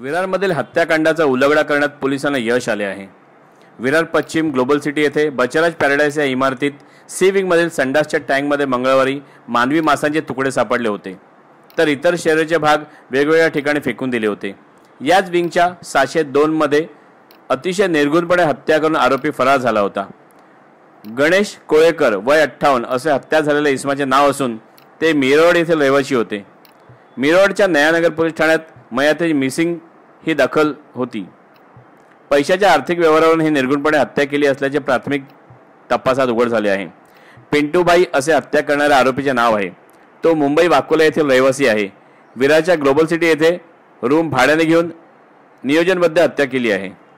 विरारमधील हत्याकांडाचा उलगडा करण्यात पोलिसांना यश आले आहे. विरार पश्चिम ग्लोबल सिटी येथे बचराज पॅराडाईस या इमारतीत सी विंगमधील संडासच्या टँकमध्ये मंगळवारी मानवी मासांचे तुकडे सापडले होते. तर इतर शहराचे भाग वेगवेगळ्या ठिकाणी फेकून दिले होते. याच विंगच्या सहाशे दोनमध्ये अतिशय निर्गुणपणे हत्या करून आरोपी फरार झाला होता. गणेश कोळेकर वय अठ्ठावन्न असे हत्या झालेल्या इसमाचे नाव असून ते मिरवड येथील रहिवासी होते. मिरवडच्या नयानगर पोलीस ठाण्यात मयातील मिसिंग ही दखल होती. पैशाच्या आर्थिक व्यवहारावरून ही निर्गुणपणे हत्या केली असल्याचे प्राथमिक तपासात उघड झाले आहे. पिंटूबाई असे हत्या करणाऱ्या आरोपीचे नाव आहे. तो मुंबई वाकोला येथील रहिवासी आहे. विरारच्या ग्लोबल सिटी येथे रूम भाड्याने घेऊन नियोजनबद्ध हत्या केली आहे.